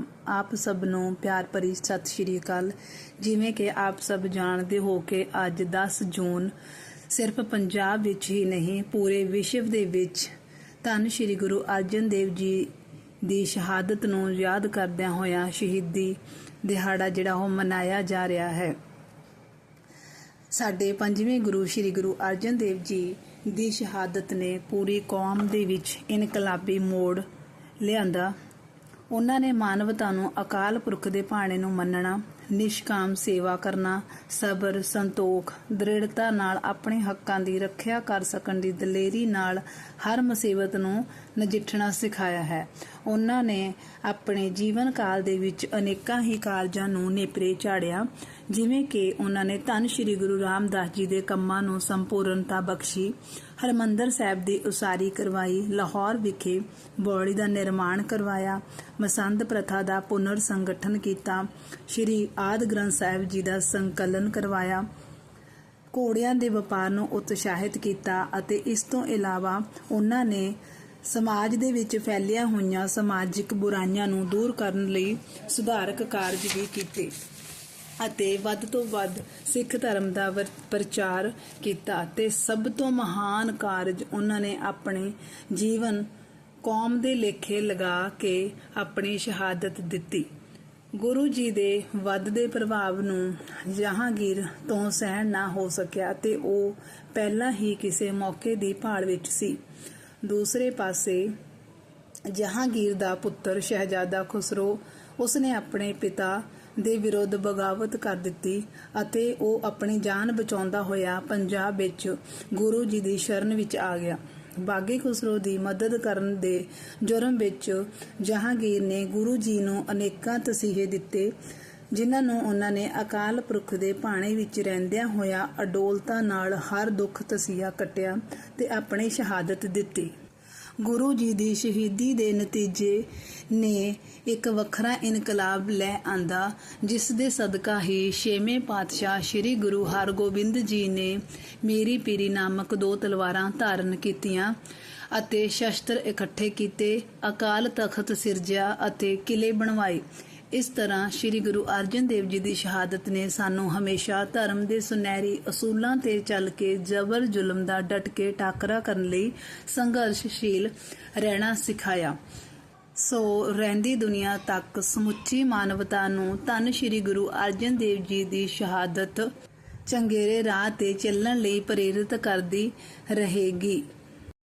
ਸਲਾਮ ਆਪ ਸਭ ਨੂੰ ਪਿਆਰ ਭਰੀ ਸਤਿ ਸ਼੍ਰੀ ਅਕਾਲ। ਜਿਵੇਂ ਕਿ ਆਪ ਸਭ ਜਾਣਦੇ ਹੋ ਕਿ ਅੱਜ 10 ਜੂਨ ਸਿਰਫ ਪੰਜਾਬ ਵਿੱਚ ਹੀ ਨਹੀਂ, ਪੂਰੇ ਵਿਸ਼ਵ ਦੇ ਵਿੱਚ ਧੰਨ ਸ਼੍ਰੀ ਗੁਰੂ ਅਰਜਨ ਦੇਵ ਜੀ ਦੀ ਸ਼ਹਾਦਤ ਨੂੰ ਯਾਦ ਕਰਦਿਆਂ ਹੋਇਆਂ ਸ਼ਹੀਦੀ ਦਿਹਾੜਾ ਜਿਹੜਾ ਉਹ ਮਨਾਇਆ ਜਾ ਰਿਹਾ ਹੈ। ਸਾਡੇ ਪੰਜਵੇਂ ਗੁਰੂ ਸ੍ਰੀ ਗੁਰੂ ਅਰਜਨ ਦੇਵ ਜੀ ਦੀ ਸ਼ਹਾਦਤ ਨੇ ਪੂਰੀ ਕੌਮ ਦੇ ਵਿੱਚ ਇਨਕਲਾਬੀ ਮੋੜ ਲਿਆਂਦਾ। ਉਹਨਾਂ ਨੇ ਮਾਨਵਤਾ ਨੂੰ ਅਕਾਲ ਪੁਰਖ ਦੇ ਭਾਣੇ ਨੂੰ ਮੰਨਣਾ, ਨਿਸ਼ਕਾਮ ਸੇਵਾ ਕਰਨਾ, ਸਬਰ, ਸੰਤੋਖ, ਦ੍ਰਿੜਤਾ ਨਾਲ ਆਪਣੇ ਹੱਕਾਂ ਦੀ ਰੱਖਿਆ ਕਰ ਸਕਣ ਦੀ ਦਲੇਰੀ ਨਾਲ ਹਰ ਮੁਸੀਬਤ ਨੂੰ ਨਜਿੱਠਣਾ ਸਿਖਾਇਆ ਹੈ। ਉਹਨਾਂ ਨੇ ਆਪਣੇ ਜੀਵਨ ਕਾਲ ਦੇ ਵਿੱਚ ਅਨੇਕਾਂ ਹੀ ਕਾਰਜਾਂ ਨੂੰ ਨੇਪਰੇ ਝਾੜਿਆ ਜਿਵੇਂ ਕਿ ਉਹਨਾਂ ਨੇ ਧੰਨ ਸ਼੍ਰੀ ਗੁਰੂ ਰਾਮਦਾਸ ਜੀ ਦੇ ਕੰਮਾਂ ਨੂੰ ਸੰਪੂਰਨਤਾ ਬਖਸ਼ੀ, ਹਰਮੰਦਰ ਸਾਹਿਬ ਦੀ ਉਸਾਰੀ ਕਰਵਾਈ, ਲਾਹੌਰ ਵਿਖੇ ਬੋੜੀ ਦਾ ਨਿਰਮਾਣ ਕਰਵਾਇਆ ਮਸੰਦ ਪ੍ਰਥਾ ਦਾ ਪੁਨਰ ਸੰਗਠਨ ਕੀਤਾ, ਸ਼੍ਰੀ ਆਦ ਗ੍ਰੰਥ ਸਾਹਿਬ ਜੀ ਦਾ ਸੰਕਲਨ ਕਰਵਾਇਆ, ਘੋੜਿਆਂ ਦੇ ਵਪਾਰ ਨੂੰ ਉਤਸ਼ਾਹਿਤ ਕੀਤਾ ਅਤੇ ਇਸ ਤੋਂ ਇਲਾਵਾ ਉਹਨਾਂ ਨੇ ਸਮਾਜ ਦੇ ਵਿੱਚ ਫੈਲੀਆਂ ਹੋਈਆਂ ਸਮਾਜਿਕ ਬੁਰਾਈਆਂ ਨੂੰ ਦੂਰ ਕਰਨ ਲਈ ਸੁਧਾਰਕ ਕਾਰਜ ਵੀ ਕੀਤੇ। ਅਤੇ ਵੱਧ ਤੋਂ ਵੱਧ ਸਿੱਖ ਧਰਮ ਦਾ ਪ੍ਰਚਾਰ ਕੀਤਾ ਤੇ ਸਭ ਤੋਂ ਮਹਾਨ ਕਾਰਜ ਉਹਨਾਂ ਨੇ ਆਪਣੇ ਜੀਵਨ ਕੌਮ ਦੇ ਲੇਖੇ ਲਗਾ ਕੇ ਆਪਣੀ ਸ਼ਹਾਦਤ ਦਿੱਤੀ। ਗੁਰੂ ਜੀ ਦੇ ਵੱਧਦੇ ਪ੍ਰਭਾਵ ਨੂੰ ਜਹਾਂਗੀਰ ਤੋਂ ਸਹਿਣ ਨਾ ਹੋ ਸਕਿਆ ਤੇ ਉਹ ਪਹਿਲਾਂ ਹੀ ਕਿਸੇ ਮੌਕੇ ਦੀ ਭਾਲ ਵਿੱਚ ਸੀ। ਦੂਸਰੇ ਪਾਸੇ ਜਹਾਂਗੀਰ ਦਾ ਪੁੱਤਰ ਸ਼ਹਿਜ਼ਾਦਾ ਖੁਸਰੋ, ਉਸਨੇ ਆਪਣੇ ਪਿਤਾ ਦੇ ਵਿਰੁੱਧ ਬਗਾਵਤ ਕਰ ਦਿੱਤੀ ਅਤੇ ਉਹ ਆਪਣੀ ਜਾਨ ਬਚਾਉਂਦਾ ਹੋਇਆ ਪੰਜਾਬ ਵਿੱਚ ਗੁਰੂ ਜੀ ਦੀ ਸ਼ਰਨ ਵਿੱਚ ਆ ਗਿਆ। ਬਾਗੀ ਖੁਸਰੋ ਦੀ ਮਦਦ ਕਰਨ ਦੇ ਜੁਰਮ ਵਿੱਚ ਜਹਾਂਗੀਰ ਨੇ ਗੁਰੂ ਜੀ ਨੂੰ ਅਨੇਕਾਂ ਤਸੀਹੇ ਦਿੱਤੇ, ਜਿਨ੍ਹਾਂ ਨੂੰ ਉਹਨਾਂ ਨੇ ਅਕਾਲ ਪੁਰਖ ਦੇ ਭਾਣੇ ਵਿੱਚ ਰਹਿੰਦਿਆਂ ਹੋਇਆ ਅਡੋਲਤਾ ਨਾਲ ਹਰ ਦੁੱਖ ਤਸੀਹਾ ਕੱਟਿਆ ਤੇ ਆਪਣੀ ਸ਼ਹਾਦਤ ਦਿੱਤੀ। ਗੁਰੂ ਜੀ ਦੀ ਸ਼ਹੀਦੀ ਦੇ ਨਤੀਜੇ ਨੇ ਇੱਕ ਵੱਖਰਾ ਇਨਕਲਾਬ ਲੈ ਆਂਦਾ, ਜਿਸ ਦੇ ਸਦਕਾ ਹੀ ਛੇਵੇਂ ਪਾਤਸ਼ਾਹ ਸ੍ਰੀ ਗੁਰੂ ਹਰਗੋਬਿੰਦ ਜੀ ਨੇ ਮੇਰੀ ਪੀਰੀ ਨਾਮਕ ਦੋ ਤਲਵਾਰਾਂ ਧਾਰਨ ਕੀਤੀਆਂ ਅਤੇ ਸ਼ਸਤਰ ਇਕੱਠੇ ਕੀਤੇ, ਅਕਾਲ ਤਖਤ ਸਿਰਜਿਆ ਅਤੇ ਕਿਲੇ ਬਣਵਾਏ। ਇਸ ਤਰ੍ਹਾਂ ਸ੍ਰੀ ਗੁਰੂ ਅਰਜਨ ਦੇਵ ਜੀ ਦੀ ਸ਼ਹਾਦਤ ਨੇ ਸਾਨੂੰ ਹਮੇਸ਼ਾ ਧਰਮ ਦੇ ਸੁਨਹਿਰੀ ਅਸੂਲਾਂ ਤੇ ਚੱਲ ਕੇ ਜ਼ਬਰ ਜ਼ੁਲਮ ਦਾ ਡਟ ਕੇ ਟਾਕਰਾ ਕਰਨ ਲਈ ਸੰਘਰਸ਼ਸ਼ੀਲ ਰਹਿਣਾ ਸਿਖਾਇਆ। ਸੋ ਰਹਿੰਦੀ ਦੁਨੀਆ ਤੱਕ ਸਮੁੱਚੀ ਮਾਨਵਤਾ ਨੂੰ ਧੰਨ ਸ੍ਰੀ ਗੁਰੂ ਅਰਜਨ ਦੇਵ ਜੀ ਦੀ ਸ਼ਹਾਦਤ ਚੰਗੇਰੇ ਰਾਹ ਤੇ ਚੱਲਣ ਲਈ ਪ੍ਰੇਰਿਤ ਕਰਦੀ ਰਹੇਗੀ।